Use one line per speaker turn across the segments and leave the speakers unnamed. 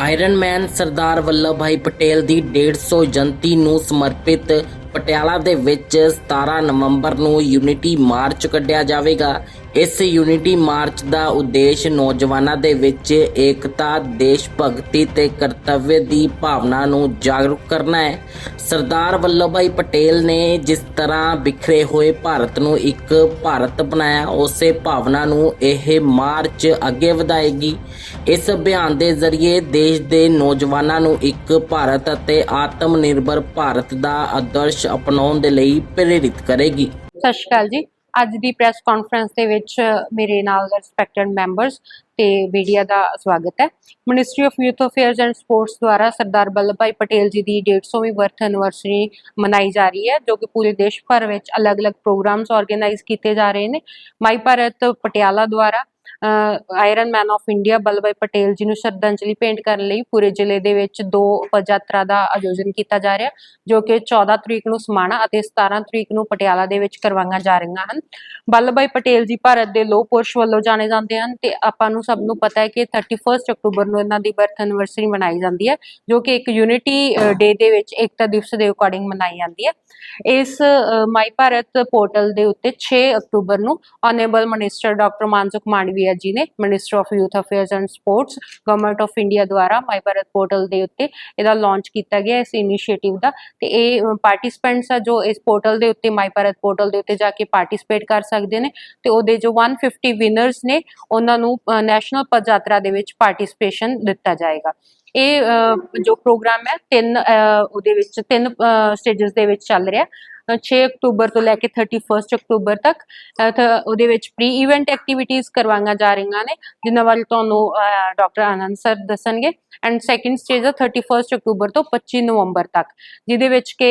Iron ਮੈਨ ਸਰਦਾਰ ਵੱਲਭ ਭਾਈ ਪਟੇਲ ਦੀ 150 ਜਯੰਤੀ ਨੂੰ ਸਮਰਪਿਤ ਪਟਿਆਲਾ ਦੇ ਵਿੱਚ 17 ਨਵੰਬਰ ਨੂੰ ਯੂਨਿਟੀ ਮਾਰਚ ਕੱਢਿਆ ਜਾਵੇਗਾ। ਇਸ ਯੂਨਿਟੀ ਮਾਰਚ ਦਾ ਉਦੇਸ਼ ਨੌਜਵਾਨਾਂ ਦੇ ਵਿੱਚ ਏਕਤਾ, ਦੇਸ਼ ਭਗਤੀ ਤੇ ਕਰਤੱਵ ਦੀ ਭਾਵਨਾ ਨੂੰ ਜਾਗਰੂਕ ਕਰਨਾ ਹੈ। ਸਰਦਾਰ ਵੱਲਭ ਭਾਈ ਪਟੇਲ ਨੇ ਜਿਸ ਤਰ੍ਹਾਂ ਬਿਖਰੇ ਹੋਏ ਭਾਰਤ ਨੂੰ ਇੱਕ ਭਾਰਤ ਬਣਾਇਆ, ਉਸੇ ਭਾਵਨਾ ਨੂੰ ਇਹ ਮਾਰਚ ਅੱਗੇ ਵਧਾਏਗੀ। ਇਸ ਅਭਿਆਨ ਦੇ ਜ਼ਰੀਏ ਦੇਸ਼ ਦੇ ਨੌਜਵਾਨਾਂ ਨੂੰ ਇੱਕ ਭਾਰਤ ਅਤੇ ਆਤਮ ਨਿਰਭਰ ਭਾਰਤ ਦਾ ਆਦਰਸ਼ ਅਪਣਾਉਣ ਦੇ ਲਈ ਪ੍ਰੇਰਿਤ ਕਰੇਗੀ।
ਸਤਿ ਸ਼੍ਰੀ ਅਕਾਲ ਜੀ। ਅੱਜ ਦੀ ਪ੍ਰੈਸ ਕਾਨਫਰੰਸ ਦੇ ਵਿੱਚ ਮੇਰੇ ਨਾਲ ਰਿਸਪੈਕਟਡ ਮੈਂਬਰਸ ਤੇ ਮੀਡੀਆ ਦਾ ਸਵਾਗਤ ਹੈ। Ministry of youth affairs and sports ਦੁਆਰਾ ਸਰਦਾਰ ਵੱਲਭ ਭਾਈ ਪਟੇਲ ਜੀ ਦੀ 150ਵੀਂ ਬਰਥ ਐਨਵਰਸਰੀ ਮਨਾਈ ਜਾ ਰਹੀ ਹੈ, ਜੋ ਕਿ ਪੂਰੇ ਦੇਸ਼ ਭਰ ਵਿੱਚ ਅਲੱਗ-ਅਲੱਗ ਪ੍ਰੋਗਰਾਮਸ ਆਰਗੇਨਾਈਜ਼ ਕੀਤੇ ਜਾ ਰਹੇ ਨੇ। ਮਾਈ ਭਾਰਤ ਪਟਿਆਲਾ ਦੁਆਰਾ iron man of India Vallabh Bhai Patel ji ਨੂੰ ਸ਼ਰਧਾਂਜਲੀ ਭੇਂਟ ਕਰਨ ਲਈ ਪੂਰੇ ਜ਼ਿਲ੍ਹੇ ਦੇ ਵਿੱਚ ਦੋ ਪਦਯਾਤਰਾ ਦਾ ਆਯੋਜਨ ਕੀਤਾ ਜਾ ਰਿਹਾ, ਜੋ ਕਿ 14 ਤਰੀਕ ਨੂੰ ਸਮਾਣਾ ਅਤੇ 17 ਤਰੀਕ ਨੂੰ ਪਟਿਆਲਾ ਦੇ ਵਿੱਚ ਕਰਵਾਈਆਂ ਜਾ ਰਹੀਆਂ ਹਨ। ਵੱਲਭ ਭਾਈ ਪਟੇਲ ਜੀ ਭਾਰਤ ਦੇ ਲੋਹ ਪੁਰਸ਼ ਵੱਲੋਂ ਜਾਣੇ ਜਾਂਦੇ ਹਨ ਤੇ ਆਪਾਂ ਨੂੰ ਸਭ ਨੂੰ ਪਤਾ ਹੈ ਕਿ 31 ਅਕਤੂਬਰ ਨੂੰ ਇਹਨਾਂ ਦੀ ਬਰਥ ਐਨਵਰਸਰੀ ਮਨਾਈ ਜਾਂਦੀ ਹੈ, ਜੋ ਕਿ ਇੱਕ ਯੂਨਿਟੀ ਡੇ ਦੇ ਵਿੱਚ ਏਕਤਾ ਦਿਵਸ ਦੇ ਅਕੋਰਡਿੰਗ ਮਨਾਈ ਜਾਂਦੀ ਹੈ। ਇਸ ਮਾਈ ਭਾਰਤ ਪੋਰਟਲ ਦੇ ਉੱਤੇ 6 ਅਕਤੂਬਰ ਨੂੰ honourable minister doctor Mansukh Mandaviya ji ਨੇ minister of youth affairs and sports government of India ਦੁਆਰਾ ਮਾਈ ਭਾਰਤ ਪੋਰਟਲ ਦੇ ਉੱਤੇ ਇਹਦਾ ਲਾਂਚ ਕੀਤਾ ਗਿਆ ਇਸ ਇਨੀਸ਼ੀਏਟਿਵ ਦਾ। ਤੇ ਇਹ ਪਾਰਟਿਸਪੈਂਟਸ ਆ ਜੋ ਇਸ ਪੋਰਟਲ ਦੇ ਉੱਤੇ ਮਾਈ ਭਾਰਤ ਪੋਰਟਲ ਦੇ ਉੱਤੇ ਜਾ ਕੇ ਪਾਰਟਿਸਿਪੇਟ ਕਰ ਸਕਦੇ ਨੇ। ਤੇ ਉਹਦੇ ਜੋ 150 ਵਿਨਰਸ ਨੇ ਉਹਨਾਂ ਨੂੰ ਨੈਸ਼ਨਲ ਪਦਯਾਤਰਾ ਦੇ ਵਿੱਚ ਪਾਰਟਿਸਿਪੇਸ਼ਨ ਦਿੱਤਾ ਜਾਏਗਾ। ਇਹ ਜੋ ਪ੍ਰੋਗਰਾਮ ਹੈ ਤਿੰਨ ਅਹ, ਉਹਦੇ ਵਿੱਚ ਤਿੰਨ ਸਟੇजेस ਦੇ ਵਿੱਚ ਚੱਲ ਰਿਹਾ। 6 ਅਕਤੂਬਰ ਤੋਂ ਲੈ ਕੇ 31 ਅਕਤੂਬਰ ਤੱਕ ਅਹ, ਉਹਦੇ ਵਿੱਚ ਪ੍ਰੀ ਇਵੈਂਟ ਐਕਟੀਵਿਟੀਜ਼ ਕਰਵਾਈਆਂ ਜਾ ਰਹੀਆਂ ਨੇ ਜਿਨ੍ਹਾਂ ਵੱਲ ਤੁਹਾਨੂੰ ਡਾਕਟਰ ਆਨੰਦ ਸਰ ਦੱਸਣਗੇ। ਐਂਡ ਸੈਕਿੰਡ ਸਟੇਜ ਹੈ 31 ਅਕਤੂਬਰ ਤੋਂ 25 ਨਵੰਬਰ ਤੱਕ ਜਿਹਦੇ ਵਿੱਚ ਕਿ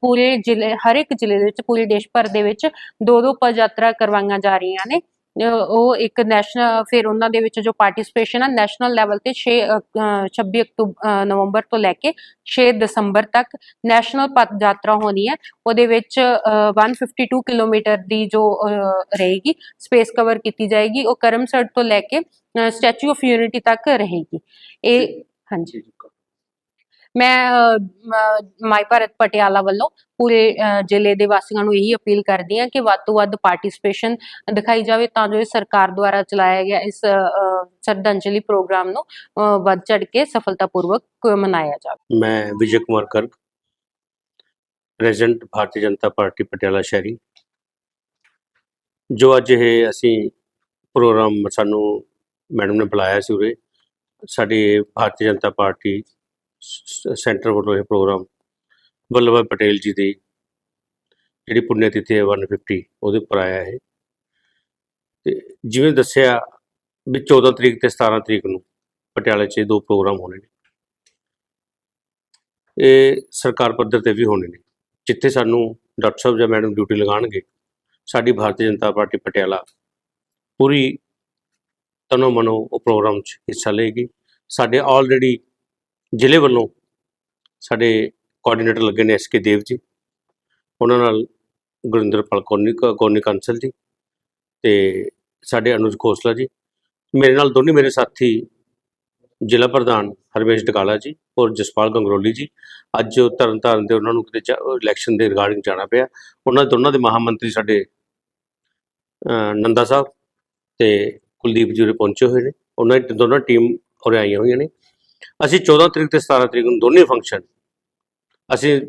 ਪੂਰੇ ਜ਼ਿਲ੍ਹੇ ਹਰ ਇੱਕ ਜ਼ਿਲ੍ਹੇ ਦੇ ਵਿੱਚ ਪੂਰੇ ਦੇਸ਼ ਭਰ ਦੇ ਵਿੱਚ ਦੋ ਦੋ ਪਦ ਯਾਤਰਾ ਕਰਵਾਈਆਂ ਜਾ ਰਹੀਆਂ ਨੇ। ਉਹ ਇੱਕ ਨੈਸ਼ਨਲ ਫਿਰ ਉਹਨਾਂ ਦੇ ਵਿੱਚ ਜੋ ਪਾਰਟਿਸਿਪੇਸ਼ਨ ਹੈ ਨੈਸ਼ਨਲ ਲੈਵਲ ਤੇ 6 ਅਕ- ਅਹ, 26 ਅਕਤੂਬਰ ਨਵੰਬਰ ਤੋਂ ਲੈ ਕੇ 6 ਦਸੰਬਰ ਤੱਕ ਨੈਸ਼ਨਲ ਪਦ ਯਾਤਰਾ ਹੋਣੀ ਹੈ। ਉਹਦੇ ਵਿੱਚ ਅਹ, 152 ਕਿਲੋਮੀਟਰ ਦੀ ਜੋ ਰਹੇਗੀ ਸਪੇਸ ਕਵਰ ਕੀਤੀ ਜਾਏਗੀ। ਉਹ ਕਰਮਸਰ ਤੋਂ ਲੈ ਕੇ ਸਟੈਚੂ ਆਫ ਯੂਨਿਟੀ ਤੱਕ ਰਹੇਗੀ। ਇਹ ਹਾਂਜੀ। ਮੈਂ ਮਾਈ ਭਾਰਤ ਪਟਿਆਲਾ ਵੱਲੋਂ ਪੂਰੇ ਜ਼ਿਲ੍ਹੇ ਦੇ ਵਾਸੀਆਂ ਨੂੰ ਇਹੀ ਅਪੀਲ ਕਰਦੀ ਹਾਂ ਕਿ ਵੱਧ ਤੋਂ ਵੱਧ ਪਾਰਟਿਸਿਪੇਸ਼ਨ ਦਿਖਾਈ ਜਾਵੇ ਤਾਂ ਜੋ ਇਹ ਸਰਕਾਰ ਦੁਆਰਾ ਚਲਾਇਆ ਗਿਆ ਇਸ ਸ਼ਰਧਾਂਜਲੀ ਪ੍ਰੋਗਰਾਮ ਨੂੰ ਵੱਧ ਚੜ ਕੇ ਸਫਲਤਾਪੂਰਵਕ ਮਨਾਇਆ ਜਾਵੇ।
ਮੈਂ ਵਿਜੇ ਕੁਮਾਰ ਕਰਕ ਪ੍ਰੈਜ਼ੀਡੈਂਟ ਭਾਰਤੀ ਜਨਤਾ ਪਾਰਟੀ ਪਟਿਆਲਾ ਸ਼ਹਿਰੀ। ਜੋ ਅੱਜ ਇਹ ਅਸੀਂ ਪ੍ਰੋਗਰਾਮ ਸਾਨੂੰ ਮੈਡਮ ਨੇ ਬੁਲਾਇਆ ਸੀ ਉਰੇ, ਸਾਡੀ ਭਾਰਤੀ ਜਨਤਾ ਪਾਰਟੀ ਸੈਂਟਰ ਵੱਲੋਂ ਇਹ ਪ੍ਰੋਗਰਾਮ ਵੱਲਭ ਭਾਈ ਪਟੇਲ ਜੀ ਦੀ ਜਿਹੜੀ ਪੁੰਨਿਆ ਤਿਥੀ ਹੈ 150 ਉਹਦੇ ਉੱਪਰ ਆਇਆ ਇਹ। ਤੇ ਜਿਵੇਂ ਦੱਸਿਆ ਵੀ 14 ਤਰੀਕ ਤੇ 17 ਤਰੀਕ ਨੂੰ ਪਟਿਆਲੇ 'ਚ ਇਹ ਦੋ ਪ੍ਰੋਗਰਾਮ ਹੋਣੇ ਨੇ। ਇਹ ਸਰਕਾਰ ਪੱਧਰ ਤੇ ਵੀ ਹੋਣੇ ਨੇ। ਜਿੱਥੇ ਸਾਨੂੰ ਡਾਕਟਰ ਸਾਹਿਬ ਜਾਂ ਮੈਡਮ ਡਿਊਟੀ ਲਗਾਉਣਗੇ, ਸਾਡੀ ਭਾਰਤੀ ਜਨਤਾ ਪਾਰਟੀ ਪਟਿਆਲਾ ਪੂਰੀ ਤਨੋ ਮਨੋ ਉਹ ਪ੍ਰੋਗਰਾਮ 'ਚ ਹਿੱਸਾ ਲਏਗੀ। ਸਾਡੇ ਆਲਰੇਡੀ ਜ਼ਿਲ੍ਹੇ ਵੱਲੋਂ ਸਾਡੇ ਕੋਆਰਡੀਨੇਟਰ ਲੱਗੇ ਨੇ ਐਸਕੇ ਦੇਵ ਜੀ, ਉਹਨਾਂ ਨਾਲ ਗੁਰਿੰਦਰਪਾਲ ਕੋਨੀ ਕੋਨੀ ਕੰਸਲ ਜੀ ਤੇ ਸਾਡੇ ਅਨੁਜ ਖੋਸਲਾ ਜੀ, ਮੇਰੇ ਨਾਲ ਦੋਨੇ ਮੇਰੇ ਸਾਥੀ ਜ਼ਿਲ੍ਹਾ ਪ੍ਰਧਾਨ ਹਰਮੇਸ਼ ਡਕਾਲਾ ਜੀ ਔਰ ਜਸਪਾਲ ਗੰਗਰੋਲੀ ਜੀ, ਅੱਜ ਉਹ ਤਰਨ ਤਾਰਨ ਦੇ ਉਹਨਾਂ ਨੂੰ ਕਿਤੇ ਇਲੈਕਸ਼ਨ ਦੇ ਰਿਗਾਰਡਿੰਗ ਜਾਣਾ ਪਿਆ, ਉਹਨਾਂ ਦੋਨਾਂ ਦੇ ਮਹਾਮੰਤਰੀ ਸਾਡੇ ਨੰਦਾ ਸਾਹਿਬ ਤੇ ਕੁਲਦੀਪ ਜੀ ਉਰੇ ਪਹੁੰਚੇ ਹੋਏ ਨੇ, ਉਹਨਾਂ ਦੀ ਦੋਨਾਂ ਟੀਮ ਉਰੇ ਆਈਆਂ ਹੋਈਆਂ ਨੇ ਅਸੀਂ 14 ਤਰੀਕ ਤੇ 17 ਤਰੀਕ ਨੂੰ ਦੋਨੇ ਫੰਕਸ਼ਨ ਅਸੀਂ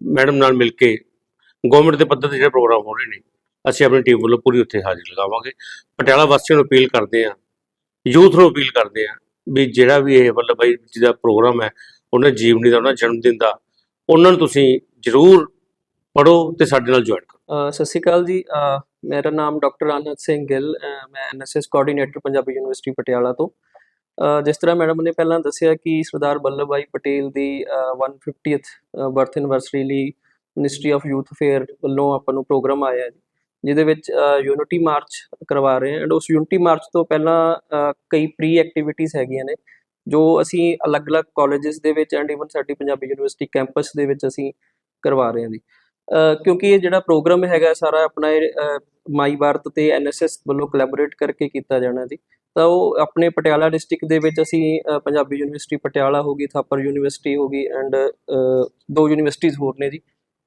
ਮੈਡਮ ਨਾਲ ਮਿਲ ਕੇ ਗਵਰਨਮੈਂਟ ਦੇ ਪੱਧਰ ਤੇ ਜਿਹੜੇ ਪ੍ਰੋਗਰਾਮ ਹੋ ਰਹੇ ਨੇ ਅਸੀਂ ਆਪਣੀ ਟੀਮ ਵੱਲੋਂ ਪੂਰੀ ਉੱਥੇ ਹਾਜ਼ਰੀ ਲਗਾਵਾਂਗੇ। ਪਟਿਆਲਾ ਵਾਸੀਆਂ ਨੂੰ ਅਪੀਲ ਕਰਦੇ ਹਾਂ ਯੂਥ ਨੂੰ ਅਪੀਲ ਕਰਦੇ ਹਾਂ ਵੀ ਜਿਹੜਾ ਵੀ ਇਹ ਵੱਲਭ ਭਾਈ ਜੀ ਦਾ ਪ੍ਰੋਗਰਾਮ ਹੈ ਉਹਨਾਂ ਜੀਵਨੀ ਦਾ ਉਹਨਾਂ ਜਨਮ ਦਿਨ ਦਾ ਉਹਨਾਂ ਨੂੰ ਤੁਸੀਂ ਜ਼ਰੂਰ ਪੜੋ ਤੇ ਸਾਡੇ ਨਾਲ ਜੁਆਇਨ ਕਰੋ।
ਸਤਿ ਸ਼੍ਰੀ ਅਕਾਲ ਜੀ। ਮੇਰਾ ਨਾਮ ਡਾਕਟਰ ਆਨੰਦ ਸਿੰਘ ਗਿੱਲ ਅ, ਮੈਂ NSS coordinator Punjabi university Patiala ਤੋਂ। ਜਿਸ ਤਰ੍ਹਾਂ ਮੈਡਮ ਨੇ ਪਹਿਲਾਂ ਦੱਸਿਆ ਕਿ ਸਰਦਾਰ ਵੱਲਭ ਭਾਈ ਪਟੇਲ ਦੀ ਅ, 150th ਬਰਥ ਐਨਵਰਸਰੀ ਲਈ ਮਿਨਿਸਟਰੀ ਆਫ ਯੂਥ ਅਫੇਅਰ ਵੱਲੋਂ ਆਪਾਂ ਨੂੰ ਪ੍ਰੋਗਰਾਮ ਆਇਆ ਹੈ ਜਿਹਦੇ ਵਿੱਚ ਯੂਨਿਟੀ ਮਾਰਚ ਕਰਵਾ ਰਹੇ ਹਾਂ। ਐਂਡ ਉਸ ਯੂਨਿਟੀ ਮਾਰਚ ਤੋਂ ਪਹਿਲਾਂ ਕਈ ਪ੍ਰੀ ਐਕਟੀਵਿਟੀਜ਼ ਹੈਗੀਆਂ ਨੇ ਜੋ ਅਸੀਂ ਅਲੱਗ-ਅਲੱਗ ਕਾਲਜਸ ਦੇ ਵਿੱਚ ਐਂਡ ਇਵਨ ਸਾਡੀ ਪੰਜਾਬੀ ਯੂਨੀਵਰਸਿਟੀ ਕੈਂਪਸ ਦੇ ਵਿੱਚ ਅਸੀਂ ਕਰਵਾ ਰਹੇ ਹਾਂ ਜੀ। ਕਿਉਂਕਿ ਇਹ ਜਿਹੜਾ ਪ੍ਰੋਗਰਾਮ ਹੈਗਾ ਸਾਰਾ ਆਪਣਾ ਇਹ, ਮਾਈ ਭਾਰਤ ਤੇ ਐਨਐਸਐਸ ਵੱਲੋਂ ਕੋਲੈਬੋਰੇਟ ਕਰਕੇ ਕੀਤਾ ਜਾਣਾ ਜੀ। ਤਾਂ ਉਹ ਆਪਣੇ ਪਟਿਆਲਾ ਡਿਸਟ੍ਰਿਕਟ ਦੇ ਵਿੱਚ ਅਸੀਂ ਪੰਜਾਬੀ ਯੂਨੀਵਰਸਿਟੀ ਪਟਿਆਲਾ ਹੋ ਗਈ ਥਾਪਰ ਯੂਨੀਵਰਸਿਟੀ ਹੋ ਗਈ ਐਂਡ ਦੋ ਯੂਨੀਵਰਸਿਟੀਜ਼ ਹੋਰ ਨੇ ਜੀ।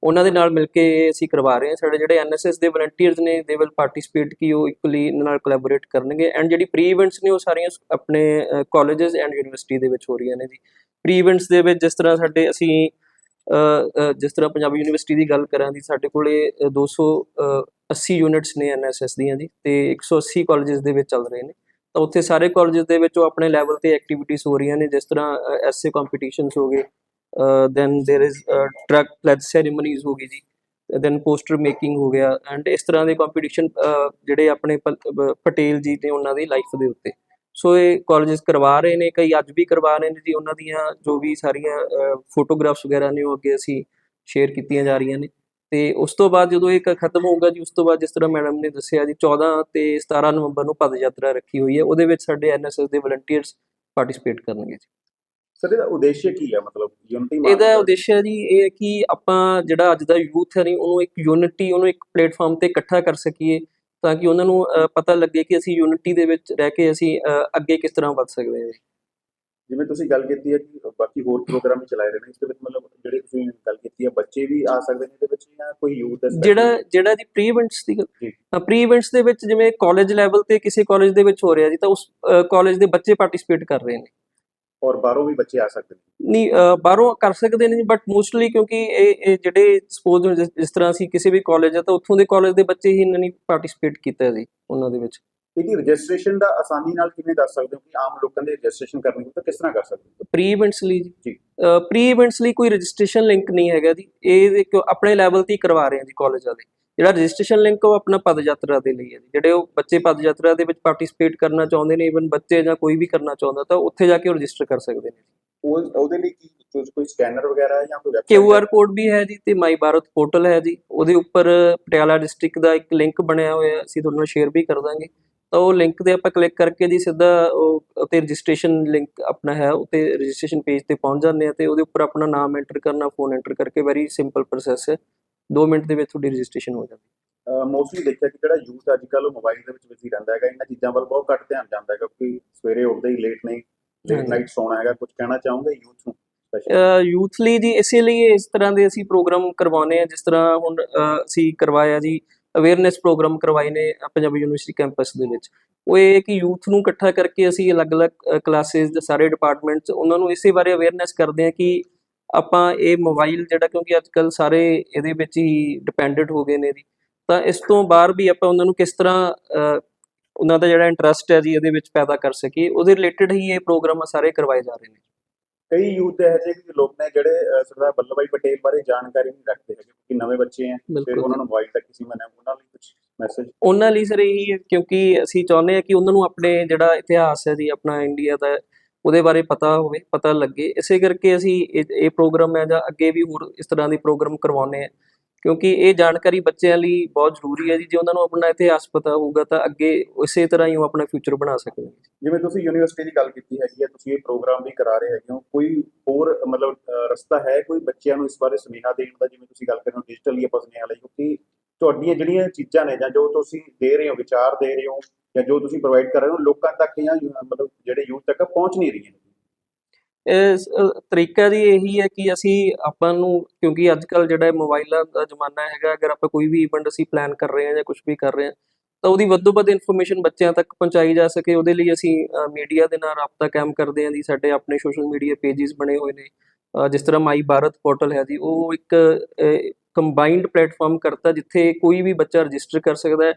ਉਹਨਾਂ ਦੇ ਨਾਲ ਮਿਲ ਕੇ ਅਸੀਂ ਕਰਵਾ ਰਹੇ ਹਾਂ। ਸਾਡੇ ਜਿਹੜੇ ਐਨਐਸਐਸ ਦੇ ਵਲੰਟੀਅਰਸ ਨੇ ਦੇ ਵਿਲ ਪਾਰਟਿਸਿਪੇਟ ਕੀ ਉਹ ਇਕੁਅਲੀ ਨਾਲ ਕੋਲੈਬੋਰੇਟ ਕਰਨਗੇ ਐਂਡ ਜਿਹੜੀ ਪ੍ਰੀ ਇਵੈਂਟਸ ਨੇ ਉਹ ਸਾਰੀਆਂ ਆਪਣੇ ਕਾਲਜਸ ਐਂਡ ਯੂਨੀਵਰਸਿਟੀ ਦੇ ਵਿੱਚ ਹੋ ਰਹੀਆਂ ਨੇ ਜੀ। ਪ੍ਰੀ ਇਵੈਂਟਸ ਦੇ ਵਿੱਚ ਜਿਸ ਤਰ੍ਹਾਂ ਸਾਡੇ ਅਸੀਂ ਜਿਸ ਤਰ੍ਹਾਂ ਪੰਜਾਬੀ ਯੂਨੀਵਰਸਿਟੀ ਦੀ ਗੱਲ ਕਰਾਂ ਦੀ ਸਾਡੇ ਕੋਲੇ ਅ, 280 ਯੂਨਿਟਸ ਨੇ ਐਨਐਸਐਸ ਦੀਆਂ ਜੀ ਤੇ 180 ਕਾਲਜਸ ਦੇ ਵਿੱਚ ਚੱਲ ਰਹੇ ਨੇ। ਤਾਂ ਉੱਥੇ ਸਾਰੇ ਕਾਲਜਸ ਦੇ ਵਿੱਚ ਉਹ ਆਪਣੇ ਲੈਵਲ ਤੇ ਐਕਟੀਵਿਟੀਜ਼ ਹੋ ਰਹੀਆਂ ਨੇ ਜਿਸ ਤਰ੍ਹਾਂ ਐਸਏ ਕੰਪੀਟੀਸ਼ਨਸ ਹੋ ਗਏ then there is drug pledge ceremonies ਹੋ ਗਈ ਜੀ ਦੈਨ ਪੋਸਟਰ ਮੇਕਿੰਗ ਹੋ ਗਿਆ ਐਂਡ ਇਸ ਤਰ੍ਹਾਂ ਦੇ ਕੰਪੀਟੀਸ਼ਨ ਜਿਹੜੇ ਆਪਣੇ ਪ- ਪ- ਪਟੇਲ ਜੀ ਨੇ ਉਹਨਾਂ ਦੀ ਲਾਈਫ ਦੇ ਉੱਤੇ ਸੋ ਇਹ ਕਾਲਜਸ ਕਰਵਾ ਰਹੇ ਨੇ ਕਈ ਅੱਜ ਵੀ ਕਰਵਾ ਰਹੇ ਨੇ ਜੀ ਉਹਨਾਂ ਦੀਆਂ ਜੋ ਵੀ ਸਾਰੀਆਂ ਫੋਟੋਗ੍ਰਾਫਸ ਵਗੈਰਾ ਨੇ ਉਹ ਅੱਗੇ ਅਸੀਂ ਸ਼ੇਅਰ ਕੀਤੀਆਂ ਜਾ ਰਹੀਆਂ ਨੇ ਤੇ ਉਸ ਤੋਂ ਬਾਅਦ ਜਦੋਂ ਇਹ ਖਤਮ ਹੋਊਗਾ ਜੀ ਉਸ ਤੋਂ ਬਾਅਦ ਜਿਸ ਤਰ੍ਹਾਂ ਮੈਡਮ ਨੇ ਦੱਸਿਆ ਜੀ 14 ਤੇ 17 ਨਵੰਬਰ ਨੂੰ ਪਦ ਯਾਤਰਾ ਰੱਖੀ ਹੋਈ ਹੈ ਉਹਦੇ ਵਿੱਚ ਸਾਡੇ ਐਨਐਸਐਸ ਦੇ ਵਲੰਟੀਅਰਸ ਪਾਰਟਿਸਿਪੇਟ ਕਰਨਗੇ ਜੀ।
ਸਰ ਇਹਦਾ ਉਦੇਸ਼ ਕੀ ਹੈ ਮਤਲਬ ਯੂਨਿਟੀ
ਇਹਦਾ ਉਦੇਸ਼ ਜੀ ਇਹ ਹੈ ਕਿ ਆਪਾਂ ਜਿਹੜਾ ਅੱਜ ਦਾ ਯੂਥ ਹੈ ਨਹੀਂ ਉਹਨੂੰ ਇੱਕ ਯੂਨਿਟੀ ਉਹਨੂੰ ਇੱਕ ਪਲੇਟਫਾਰਮ ਤੇ ਇਕੱਠਾ ਕਰ ਸਕੀਏ ਤਾਂ ਕਿ ਉਹਨਾਂ ਨੂੰ ਪਤਾ ਲੱਗੇ ਕਿ ਅਸੀਂ ਯੂਨਿਟੀ ਦੇ ਵਿੱਚ ਰਹਿ ਕੇ ਅਸੀਂ ਅੱਗੇ ਕਿਸ ਤਰ੍ਹਾਂ ਵੱਧ ਸਕਦੇ ਹਾਂ।
ਜਿਵੇਂ ਤੁਸੀਂ ਗੱਲ ਕੀਤੀ ਹੈ ਕਿ ਬਾਕੀ ਹੋਰ ਪ੍ਰੋਗਰਾਮ ਵੀ ਚਲਾਏ ਰਹੇ ਨੇ ਇਸ ਦੇ ਵਿੱਚ ਮਤਲਬ ਜਿਹੜੇ ਤੁਸੀਂ ਗੱਲ ਕੀਤੀ ਹੈ ਬੱਚੇ ਵੀ ਆ ਸਕਦੇ ਨੇ ਇਹਦੇ ਵਿੱਚ ਜਾਂ ਕੋਈ ਯੂਥ
ਜਿਹੜਾ ਜਿਹੜਾ ਜੀ ਪ੍ਰੀ ਇਵੈਂਟਸ ਦੀ। ਪ੍ਰੀ ਇਵੈਂਟਸ ਦੇ ਵਿੱਚ ਜਿਵੇਂ ਕਾਲਜ ਲੈਵਲ ਤੇ ਕਿਸੇ ਕਾਲਜ ਦੇ ਵਿੱਚ ਹੋ ਰਿਹਾ ਜੀ ਤਾਂ ਉਸ ਕਾਲਜ ਦੇ ਬੱਚੇ ਪਾਰਟਿਸਿਪੇਟ ਕਰ ਰਹੇ ਨੇ।
ਔਰ ਬਾਹਰੋਂ ਵੀ ਬੱਚੇ ਆ ਸਕਦੇ ਨੇ।
ਨਹੀਂ ਬਾਹਰੋਂ ਕਰ ਸਕਦੇ ਨੇ ਬਟ ਮੋਸਟਲੀ ਕਿਉਂਕਿ ਇਹ ਇਹ ਜਿਹੜੇ ਸਪੋਜ਼ ਜਿਸ ਤਰ੍ਹਾਂ ਅਸੀਂ ਕਿਸੇ ਵੀ ਕਾਲਜ ਹੈ ਤਾਂ ਉੱਥੋਂ ਦੇ ਕਾਲਜ ਦੇ ਬੱਚੇ ਹੀ ਇਹਨਾਂ ਨੇ ਪਾਰਟਿਸਿਪੇਟ ਕੀਤਾ ਜੀ ਉਹਨਾਂ ਦੇ ਵਿੱਚ।
ਇਹਦੀ ਰਜਿਸਟ੍ਰੇਸ਼ਨ ਦਾ ਆਸਾਨੀ ਨਾਲ ਕਿਵੇਂ ਕਰ ਸਕਦੇ ਹੋ ਕਿ ਆਮ ਲੋਕਾਂ ਦੇ ਰਜਿਸਟ੍ਰੇਸ਼ਨ ਕਰਨੀ ਹੋ ਤਾਂ ਕਿਸ ਤਰ੍ਹਾਂ ਕਰ ਸਕਦੇ ਹੋ?
ਪ੍ਰੀ ਇਵੈਂਟਸ ਲਈ
ਜੀ।
ਪ੍ਰੀ ਇਵੈਂਟਸ ਲਈ ਕੋਈ ਰਜਿਸਟ੍ਰੇਸ਼ਨ ਲਿੰਕ ਨਹੀਂ ਹੈਗਾ ਜੀ। ਇਹ ਇੱਕ ਆਪਣੇ ਲੈਵਲ ਤੇ ਹੀ ਕਰਵਾ ਰਹੇ ਹਾਂ ਜੀ ਕਾਲਜ ਵਾਲੇ। ਜਿਹੜਾ ਰਜਿਸਟ੍ਰੇਸ਼ਨ ਲਿੰਕ ਉਹ ਆਪਣਾ ਪਦ ਯਾਤਰਾ ਦੇ ਲਈ ਹੈ ਜੀ। ਜਿਹੜੇ ਉਹ ਬੱਚੇ ਪਦ ਯਾਤਰਾ ਦੇ ਵਿੱਚ ਪਾਰਟਿਸਿਪੇਟ ਕਰਨਾ ਚਾਹੁੰਦੇ ਨੇ ਇਵਨ ਬੱਚੇ ਜਾਂ ਕੋਈ ਵੀ ਕਰਨਾ ਚਾਹੁੰਦਾ ਤਾਂ ਉੱਥੇ ਜਾ ਕੇ ਉਹ ਰਜਿਸਟਰ ਕਰ ਸਕਦੇ ਨੇ
ਉਹ ਉਹਦੇ ਲਈ ਕੀ ਕੋਈ- ਸਕੈਨਰ ਵਗੈਰਾ ਹੈ ਜਾਂ ਕੋਈ ਵੈਬਸਾਈਟ
ਕਿਊ ਆਰ ਕੋਡ ਵੀ ਹੈ ਜੀ ਤੇ ਮਾਈ ਭਾਰਤ ਪੋਰਟਲ ਹੈ ਜੀ। ਉਹਦੇ ਉੱਪਰ ਪਟਿਆਲਾ ਡਿਸਟ੍ਰਿਕਟ ਦਾ ਇੱਕ ਲਿੰਕ ਬਣਿਆ ਹੋਇਆ ਅਸੀਂ ਤੁਹਾਨੂੰ ਸ਼ੇਅਰ ਵੀ ਕਰ ਦਾਂਗੇ। ਤਾਂ ਉਹ ਲਿੰਕ ਤੇ ਆਪਾਂ ਕਲਿੱਕ ਕਰਕੇ ਜੀ ਸਿੱਧਾ ਉਹ ਉਤੇ ਰਜਿਸਟ੍ਰੇਸ਼ਨ ਲਿੰਕ ਆਪਣਾ ਹੈ ਉਤੇ ਰਜਿਸਟ੍ਰੇਸ਼ਨ ਪੇਜ ਤੇ ਪਹੁੰਚ ਜਾਂਦੇ ਆ ਤੇ ਉਹਦੇ ਉੱਪਰ ਆਪਣਾ ਨਾਮ ਐਂਟਰ ਕਰਨਾ ਫੋਨ ਐਂਟਰ ਕਰਕੇ ਵੈਰੀ ਸਿੰਪਲ ਪ੍ਰੋਸੈਸ ਹੈ 2 ਮਿੰਟ ਦੇ ਵਿੱਚ ਤੁਹਾਡੀ ਰਜਿਸਟ੍ਰੇਸ਼ਨ ਹੋ ਜਾਂਦੀ
ਮੋਸਟਲੀ ਦੇਖਿਆ ਕਿ ਜਿਹੜਾ ਯੂਥ ਅੱਜ ਕੱਲ੍ਹ ਮੋਬਾਈਲ ਦੇ ਵਿੱਚ ਬਿਜ਼ੀ ਰਹਿੰਦਾ ਹੈਗਾ ਇਹਨਾਂ ਚੀਜ਼ਾਂ ਵੱਲ ਬਹੁਤ ਘੱਟ ਧਿਆਨ ਜਾਂਦਾ ਹੈਗਾ ਕਿਉਂਕਿ ਸਵੇਰੇ ਉੱਠਦੇ ਹੀ ਲੇਟ ਨਹੀਂ ਲੇਟ। ਨਾਈਟ ਸੌਣਾ ਹੈਗਾ ਕੁਝ ਕਹਿਣਾ ਚਾਹੋਗੇ ਯੂਥ ਨੂੰ?
ਯੂਥ ਲਈ ਜੀ ਇਸੇ ਲਈ ਇਸ ਤਰ੍ਹਾਂ ਦੇ ਅਸੀਂ ਪ੍ਰੋਗਰਾਮ ਕਰਵਾਉਨੇ ਆ ਜਿਸ ਤਰ੍ਹਾਂ ਹੁਣ ਅਸੀਂ ਕਰਵਾਇਆ ਜੀ ਅਵੇਅਰਨੈਸ ਪ੍ਰੋਗਰਾਮ ਕਰਵਾਏ ਨੇ ਪੰਜਾਬੀ ਯੂਨੀਵਰਸਿਟੀ ਕੈਂਪਸ ਦੇ ਵਿੱਚ। ਉਹ ਇਹ ਕਿ ਯੂਥ ਨੂੰ ਇਕੱਠਾ ਕਰਕੇ ਅਸੀਂ ਅਲੱਗ-ਅਲੱਗ ਕਲਾਸਿਸ ਦੇ ਸਾਰੇ ਡਿਪਾਰਟਮੈਂਟਸ ਉਹਨਾਂ ਨੂੰ ਇਸੇ ਬਾਰੇ ਅਵੇਅਰਨੈਸ ਕਰਦੇ ਆ ਕਿ ਆਪਾਂ ਇਹ ਮੋਬਾਈਲ ਜਿਹੜਾ ਕਿਉਂਕਿ ਅੱਜ ਕੱਲ ਸਾਰੇ ਇਹਦੇ ਵਿੱਚ ਹੀ ਡਿਪੈਂਡੈਂਟ ਹੋ ਗਏ ਨੇ ਜੀ ਤਾਂ ਇਸ ਤੋਂ ਬਾਹਰ ਵੀ ਆਪਾਂ ਉਹਨਾਂ ਨੂੰ ਕਿਸ ਤਰ੍ਹਾਂ ਉਹਨਾਂ ਦਾ ਜਿਹੜਾ ਇੰਟਰਸਟ ਹੈ ਜੀ, ਇਹਦੇ ਵਿੱਚ ਪੈਦਾ ਕਰ ਸਕੀਏ। ਉਹਦੇ ਰਿਲੇਟਡ ਹੀ ਇਹ ਪ੍ਰੋਗਰਾਮ ਸਾਰੇ ਕਰਵਾਏ ਜਾ ਰਹੇ ਨੇ।
ਕਈ ਯੂਥ ਇਹੋ ਜਿਹੇ ਵੀ ਲੋਕ ਨੇ ਜਿਹੜੇ ਸਰਦਾਰ ਵੱਲਭ ਭਾਈ ਪਟੇਲ ਬਾਰੇ ਜਾਣਕਾਰੀ ਨਹੀਂ ਰੱਖਦੇ ਹੈਗੇ ਕਿਉਂਕਿ ਨਵੇਂ ਬੱਚੇ ਹੈ ਫਿਰ ਉਹਨਾਂ ਨੂੰ ਮੋਬਾਈਲ ਤੱਕ ਕਿਸੇ ਮਨੇ ਉਹਨਾਂ ਲਈ ਕੁਝ ਮੈਸੇਜ
ਉਹਨਾਂ ਲਈ ਸਰ ਇਹੀ ਹੈ ਕਿਉਂਕਿ ਅਸੀਂ ਚਾਹੁੰਦੇ ਹਾਂ ਕਿ ਉਹਨਾਂ ਨੂੰ ਆਪਣੇ ਜਿਹੜਾ ਇਤਿਹਾਸ ਹੈ ਜੀ ਆਪਣਾ ਇੰਡੀਆ ਦਾ ਉਹਦੇ ਬਾਰੇ ਪਤਾ ਹੋਵੇ ਪਤਾ ਲੱਗੇ। ਇਸੇ ਕਰਕੇ ਅਸੀਂ ਇਹ ਪ੍ਰੋਗਰਾਮ ਹੈ ਜਾਂ ਅੱਗੇ ਵੀ ਹੋਰ ਇਸ ਤਰ੍ਹਾਂ ਦੇ ਪ੍ਰੋਗਰਾਮ ਕਰਵਾਉਂਦੇ ਆ ਕਿਉਂਕਿ ਇਹ ਜਾਣਕਾਰੀ ਬੱਚਿਆਂ ਲਈ ਬਹੁਤ ਜ਼ਰੂਰੀ ਹੈ ਜੀ। ਜੇ ਉਹਨਾਂ ਨੂੰ ਆਪਣਾ ਇਤਿਹਾਸ ਪਤਾ ਹੋਊਗਾ ਤਾਂ ਅੱਗੇ ਉਸੇ ਤਰ੍ਹਾਂ ਹੀ ਉਹ ਆਪਣਾ ਫਿਊਚਰ ਬਣਾ ਸਕਦੇ
ਜਿਵੇਂ ਤੁਸੀਂ ਯੂਨੀਵਰਸਿਟੀ ਦੀ ਗੱਲ ਕੀਤੀ ਹੈਗੀ ਹੈ, ਤੁਸੀਂ ਇਹ ਪ੍ਰੋਗਰਾਮ ਵੀ ਕਰਾ ਰਹੇ ਹੈਗੇ ਹੋ। ਕੋਈ ਹੋਰ, ਮਤਲਬ ਰਸਤਾ ਹੈ ਕੋਈ ਬੱਚਿਆਂ ਨੂੰ ਇਸ ਬਾਰੇ ਸੁਨੇਹਾ ਦੇਣ ਦਾ? ਜਿਵੇਂ ਤੁਸੀਂ ਗੱਲ ਕਰ ਰਹੇ ਹੋ ਡਿਜੀਟਲੀ ਆਪਾਂ ਸੁਨੇਹਾ ਲਈ, ਕਿਉਂਕਿ ਤੁਹਾਡੀਆਂ ਜਿਹੜੀਆਂ ਚੀਜ਼ਾਂ ਨੇ ਜਾਂ ਜੋ ਤੁਸੀਂ ਦੇ ਰਹੇ ਹੋ, ਵਿਚਾਰ ਦੇ ਰਹੇ ਹੋ ਜਾਂ ਜੋ ਤੁਸੀਂ ਪ੍ਰੋਵਾਈਡ ਕਰ ਰਹੇ ਹੋ, ਲੋਕਾਂ ਤੱਕ ਜਾਂ, ਮਤਲਬ, ਜਿਹੜੇ ਯੂਥ ਤੱਕ ਪਹੁੰਚ ਨਹੀਂ ਰਹੀਆਂ
ਇਸ ਤਰੀਕਾ ਦੀ ਇਹੀ ਹੈ ਕਿ ਅਸੀਂ ਆਪਾਂ ਨੂੰ, ਕਿਉਂਕਿ ਅੱਜ ਕੱਲ ਜਿਹੜਾ ਮੋਬਾਈਲਾਂ ਦਾ ਜ਼ਮਾਨਾ ਹੈਗਾ, ਅਗਰ ਆਪਾਂ ਕੋਈ ਵੀ ਇਵੈਂਟ ਅਸੀਂ ਪਲਾਨ ਕਰ ਰਹੇ ਹਾਂ ਜਾਂ ਕੁਝ ਵੀ ਕਰ ਰਹੇ ਹਾਂ, ਤਾਂ ਉਹਦੀ ਵੱਧੋ ਵੱਧ ਇਨਫੋਰਮੇਸ਼ਨ ਬੱਚਿਆਂ ਤੱਕ ਪਹੁੰਚਾਈ ਜਾ ਸਕੇ। ਉਹਦੇ ਲਈ ਅਸੀਂ ਮੀਡੀਆ ਦੇ ਨਾਲ ਰਾਬਤਾ ਕਾਇਮ ਕਰਦੇ ਹਾਂ ਜੀ। ਸਾਡੇ ਆਪਣੇ ਸੋਸ਼ਲ ਮੀਡੀਆ ਪੇजेस ਬਣੇ ਹੋਏ ਨੇ। ਜਿਸ ਤਰ੍ਹਾਂ ਮਾਈ ਭਾਰਤ ਪੋਰਟਲ ਹੈ ਜੀ, ਉਹ ਇੱਕ ਕੰਬਾਈਨਡ ਪਲੇਟਫਾਰਮ ਕਰਤਾ, ਜਿੱਥੇ ਕੋਈ ਵੀ ਬੱਚਾ ਰਜਿਸਟਰ ਕਰ ਸਕਦਾ ਹੈ।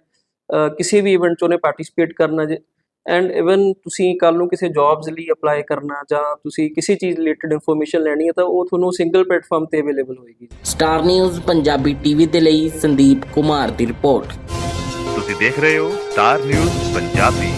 ਕਿਸੇ ਵੀ ਇਵੈਂਟ 'ਚ ਉਹਨੇ ਪਾਰਟਿਸਿਪੇਟ ਕਰਨਾ ਜੇ ਐਂਡ ਇਵਨ ਤੁਸੀਂ ਕੱਲ ਨੂੰ ਕਿਸੇ ਜੌਬਸ ਲਈ ਅਪਲਾਈ ਕਰਨਾ ਜਾਂ ਤੁਸੀਂ ਕਿਸੇ ਚੀਜ਼ ਰਿਲੇਟਡ ਇਨਫੋਰਮੇਸ਼ਨ ਲੈਣੀ ਹੈ ਤਾਂ ਉਹ ਤੁਹਾਨੂੰ ਸਿੰਗਲ ਪਲੇਟਫਾਰਮ ਤੇ ਅਵੇਲੇਬਲ ਹੋਏਗੀ।
ਸਟਾਰ ਨਿਊਜ਼ ਪੰਜਾਬੀ ਟੀਵੀ ਦੇ ਲਈ ਸੰਦੀਪ ਕੁਮਾਰ ਦੀ ਰਿਪੋਰਟ
ਤੁਸੀਂ ਦੇਖ ਰਹੇ ਹੋ ਸਟਾਰ ਨਿਊਜ਼ ਪੰਜਾਬੀ।